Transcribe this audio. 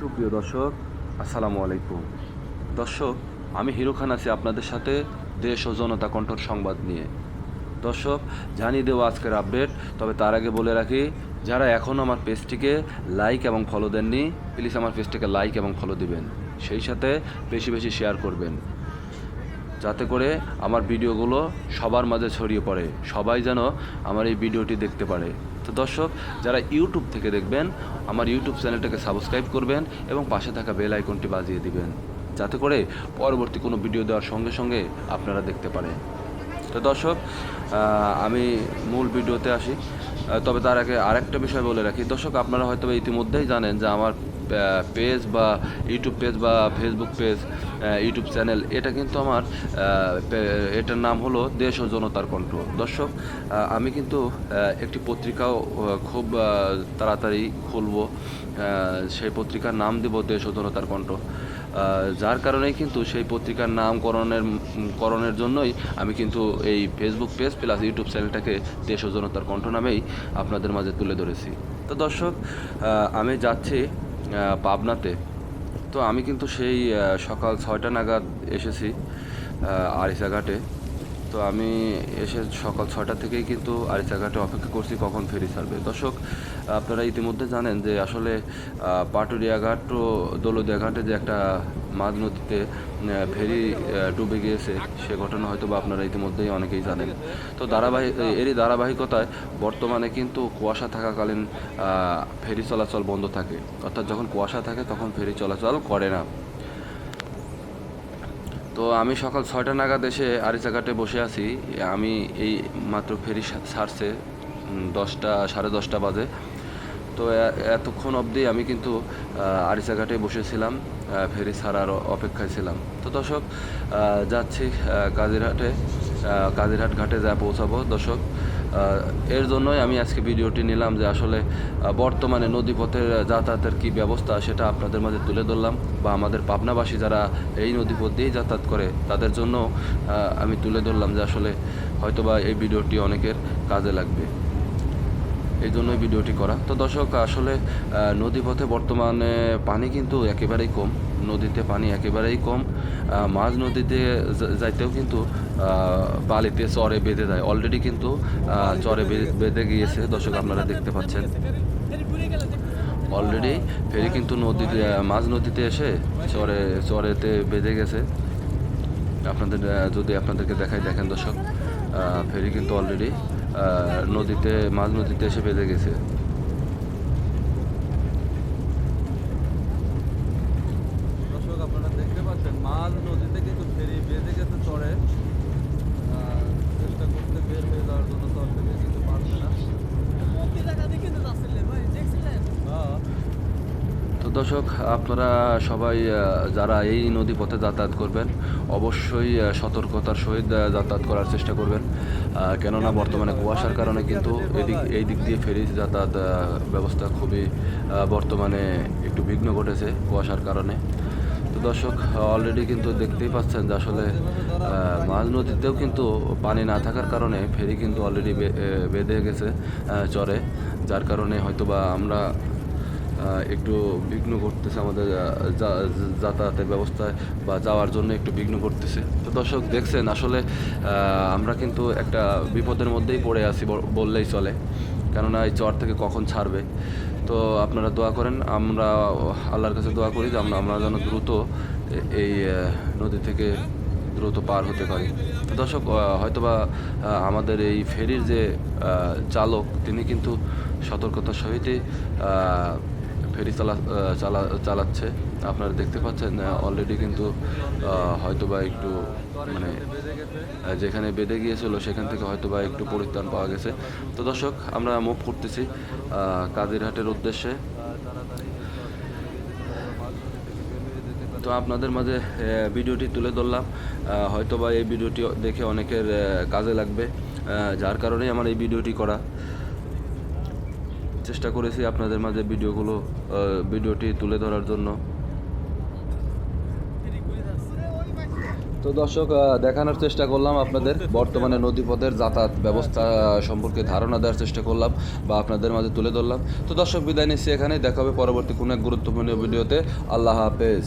সুপ্রিয় দর্শক, আসসালামু আলাইকুম। দর্শক, আমি হিরো খান আছি আপনাদের সাথে দেশ ও জনতা কণ্ঠর সংবাদ নিয়ে। দর্শক, জানিয়ে দেবো আজকের আপডেট, তবে তার আগে বলে রাখি, যারা এখনও আমার পেজটিকে লাইক এবং ফলো দেননি, প্লিজ আমার পেজটিকে লাইক এবং ফলো দিবেন। সেই সাথে বেশি বেশি শেয়ার করবেন। যাতে করে আমার ভিডিওগুলো সবার মাঝে ছড়িয়ে পড়ে, সবাই যেন আমার এই ভিডিওটি দেখতে পারে। তো দর্শক, যারা ইউটিউব থেকে দেখবেন আমার ইউটিউব চ্যানেলটাকে সাবস্ক্রাইব করবেন এবং পাশে থাকা বেল আইকনটি বাজিয়ে দিবেন, যাতে করে পরবর্তী কোনো ভিডিও দেওয়ার সঙ্গে সঙ্গে আপনারা দেখতে পারেন। তো দর্শক আমি মূল ভিডিওতে আসি। তবে তার আগে আরেকটা বিষয় বলে রাখি। দর্শক, আপনারা হয়তো ইতিমধ্যেই জানেন যে আমার পেজ বা ইউটিউব পেজ বা ফেসবুক পেজ ইউটিউব চ্যানেল এটা কিন্তু আমার এটার নাম হলো দেশ ও জনতার কণ্ঠ। দর্শক আমি কিন্তু একটি পত্রিকাও খুব তাড়াতাড়ি খুলবো। সেই পত্রিকার নাম দেব দেশ ও জনতার কণ্ঠ। যার কারণেই কিন্তু সেই পত্রিকার নামকরণের, করণের জন্যই আমি কিন্তু এই ফেসবুক পেজ প্লাস ইউটিউব চ্যানেলটাকে দেশ ও জনতার কণ্ঠ নামেই আপনাদের মাঝে তুলে ধরেছি। তো দর্শক আমি যাচ্ছি পাবনাতে। তো আমি কিন্তু সেই সকাল ছয়টা নাগাদ এসেছি আরিসাঘাটে তো আমি এসে সকাল ছটা থেকেই কিন্তু আরিসাঘাটে অপেক্ষা করছি কখন ফেরি ছাড়বে। দর্শক আপনারা ইতিমধ্যে জানেন যে আসলে আহ, পাটুরিয়া ঘাট ও দৌলদিয়া ঘাটে যে একটা মাঝ নদীতে ফেরি ডুবে গিয়েছে সে ঘটনা হয়তো বা আপনারা ইতিমধ্যেই অনেকেই জানেন। তো ধারাবাহিক এরই ধারাবাহিকতায় বর্তমানে কিন্তু কুয়াশা থাকাকালীন ফেরি চলাচল বন্ধ থাকে। অর্থাৎ যখন কুয়াশা থাকে তখন ফেরি চলাচল করে না। তো আমি সকাল ছয়টা নাগাদ এসে আরিচাঘাটে বসে আছি। আমি এই মাত্র ফেরি ছাড়ছে দশটা, সাড়ে দশটা বাজে। তো এতক্ষণ অবধি আমি কিন্তু আরিচাঘাটে বসেছিলাম ফেরি ছাড়ার অপেক্ষায় ছিলাম। তো দর্শক যাচ্ছি কাজিরহাটে। কাজিরহাট ঘাটে যা পৌঁছাবো। দর্শক এর জন্যই আমি আজকে ভিডিওটি নিলাম যে আসলে বর্তমানে নদীপথের যাতায়াতের কি ব্যবস্থা সেটা আপনাদের মাঝে তুলে ধরলাম বা আমাদের পাবনাবাসী যারা এই নদীপথ দিয়েই যাতায়াত করে, তাদের জন্য আমি তুলে ধরলাম যে আসলে হয়তোবা এই ভিডিওটি অনেকের কাজে লাগবে। এই জন্যই ভিডিওটি করা। তো দর্শক, আসলে নদীপথে বর্তমানে পানি কিন্তু একেবারেই কম। নদীতে পানি একেবারেই কম। মাঝ নদীতে যাইতেও কিন্তু বালিতে চরে বেঁধে দেয়। অলরেডি কিন্তু চরে বেঁধে গিয়েছে। দর্শক, আপনারা দেখতে পাচ্ছেন। অলরেডি ফেরি কিন্তু নদীতে, মাঝ নদীতে এসে চরে, চরেতে বেঁধে গেছে। আপনাদের যদি আপনাদেরকে দেখাই, দেখেন দর্শক ফেরি কিন্তু অলরেডি নদীতে মাঝ নদীতে এসে বেঁধে গেছে দর্শক আপনারা দেখতে পাচ্ছেন মাঝ নদীতে কিন্তু ফেরি বেঁধে গেছে চরে আহ, চেষ্টা করতে বের হয়ে যাওয়ার জন্য চর থেকে কিন্তু পারছে না হ্যাঁ তো দর্শক, আপনারা সবাই যারা এই নদী পথে যাতায়াত করবেন, অবশ্যই সতর্কতার সহিত যাতায়াত করার চেষ্টা করবেন। কেননা বর্তমানে কুয়াশার কারণে কিন্তু এদিক এই দিক দিয়ে ফেরি যাতায়াত ব্যবস্থা খুবই বর্তমানে একটু বিঘ্ন ঘটেছে কুয়াশার কারণে। তো দর্শক অলরেডি কিন্তু দেখতেই পাচ্ছেন যে আসলে মাঝ নদীতেও কিন্তু পানি না থাকার কারণে ফেরি কিন্তু অলরেডি বেঁধে গেছে চরে। যার কারণে হয়তোবা আমরা একটু বিঘ্ন ঘটতেছে আমাদের যাতায়াতের ব্যবস্থায় বা যাওয়ার জন্য একটু বিঘ্ন করতেছে তো দর্শক দেখছেন, আসলে আমরা কিন্তু একটা বিপদের মধ্যেই পড়ে আছি বল- বললেই চলে। কেননা এই চর থেকে কখন ছাড়বে? তো আপনারা দোয়া করেন, আমরা আল্লাহর কাছে দোয়া করি যে আমরা আমরা যেন দ্রুত এই নদী থেকে দ্রুত পার হতে পারি। তো দর্শক হয়তোবা আমাদের এই ফেরির যে চালক, তিনি কিন্তু সতর্কতার সহিতই ফেরি চালা চালা চালাচ্ছে। আপনারা দেখতে পাচ্ছেন অলরেডি কিন্তু আহ, হয়তোবা একটু মানে যেখানে বেঁধে গিয়েছিল সেখান থেকে হয়তোবা একটু পরিত্রাণ পাওয়া গেছে। তো দর্শক আমরা মুভ করতেছি আহ, কাদিরহাটের উদ্দেশ্যে। তো আপনাদের মাঝে ভিডিওটি তুলে ধরলাম। হয়তোবা এই ভিডিওটি দেখে অনেকের কাজে লাগবে। যার কারণেই আমার এই ভিডিওটি করা। চেষ্টা করেছি আপনাদের মাঝে ভিডিওগুলো ভিডিওটি তুলে ধরার জন্য। তো দর্শক দেখানোর চেষ্টা করলাম আপনাদের। বর্তমানে নদীপথের যাতায়াত ব্যবস্থা সম্পর্কে ধারণা দেওয়ার চেষ্টা করলাম বা আপনাদের মাঝে তুলে ধরলাম। তো দর্শক, বিদায় নিচ্ছি এখানে দেখা হবে পরবর্তী কোনো এক গুরুত্বপূর্ণ ভিডিওতে। আল্লাহ হাফেজ।